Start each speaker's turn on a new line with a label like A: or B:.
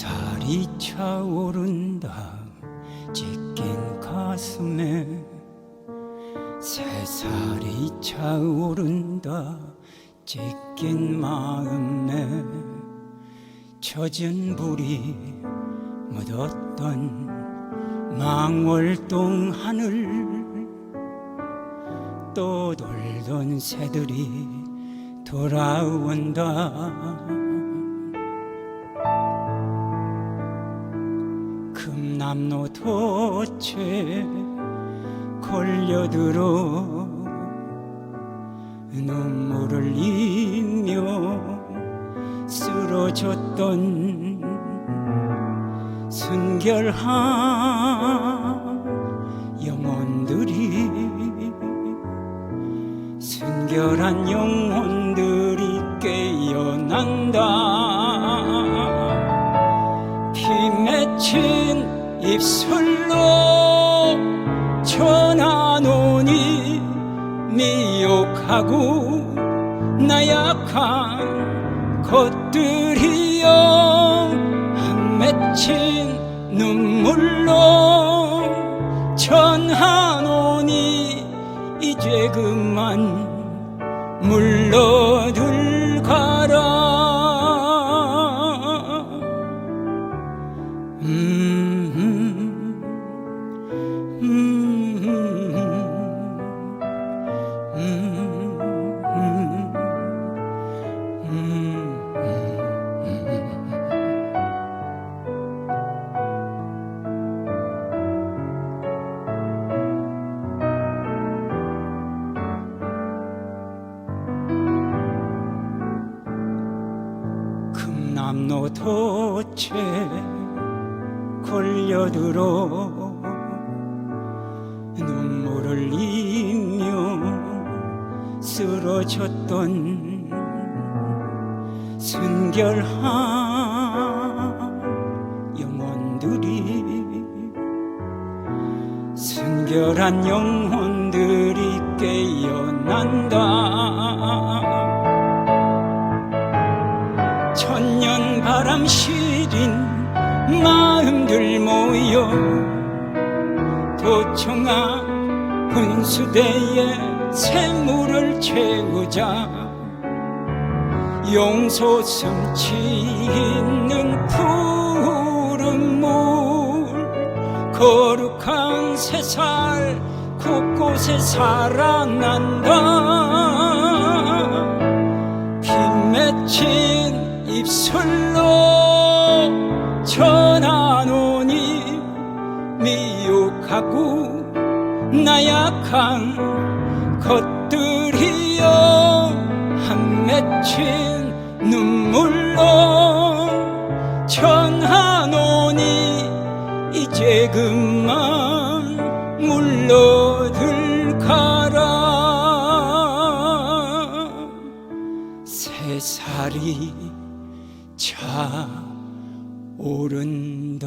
A: 새살이 차오른다. 찢긴 가슴에 새살이 차오른다. 찢긴 마음에 젖은 불이 묻었던 망월동 하늘. 또 돌던 새들이 돌아온다 돛에 걸려들어 눈물을 흘리며 쓰러졌던 순결한 영혼들이 순결한 영혼들이 깨어난다. 피 맺힌 입술로 전하노니 미혹하고 나약한 것들이여 한 맺힌 눈물로 전하노니 이제 그만 물러들 가라 돛에 걸려들어 눈물을 흘리며 쓰러졌던 순결한 영혼들이 순결한 영혼들이 깨어난다 천년 바람 시린 마음들 모여 도청아 분수대에 샘물을 채우자. 용소 숨치는 푸른 물 거룩한 새살 곳곳에 살아난다. 피 맺힌 입술로 전하노니 미혹하고 나약한 것들이여 한 맺힌 눈물로 전하노니 이제 그만 물러들 가라. 새살이 차 오른다